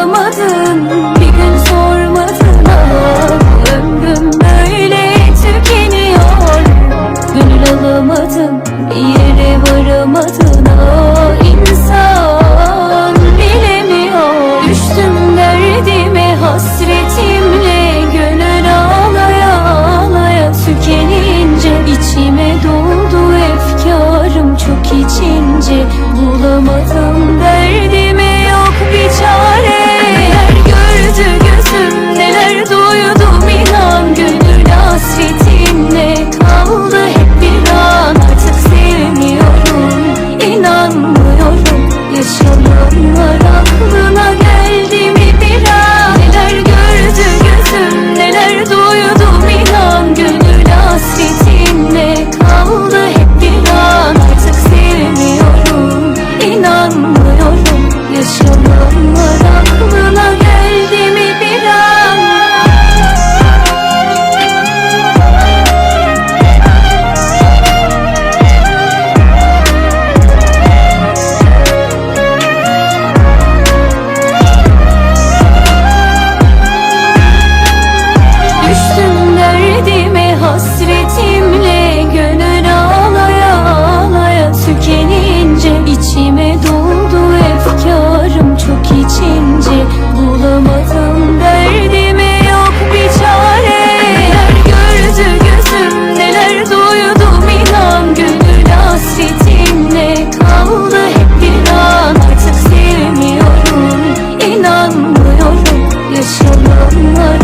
aramadın Bir gün sormadın ah Ömrüm böyle tükeniyor. Gönül alamadım Yere varamadın ah İnsan bilemiyor. Düştüm derdime hasretimle Gönül ağlaya ağlaya tükenince içime doldu efkarım. Çok içince Bulamadım. Kaçılanlar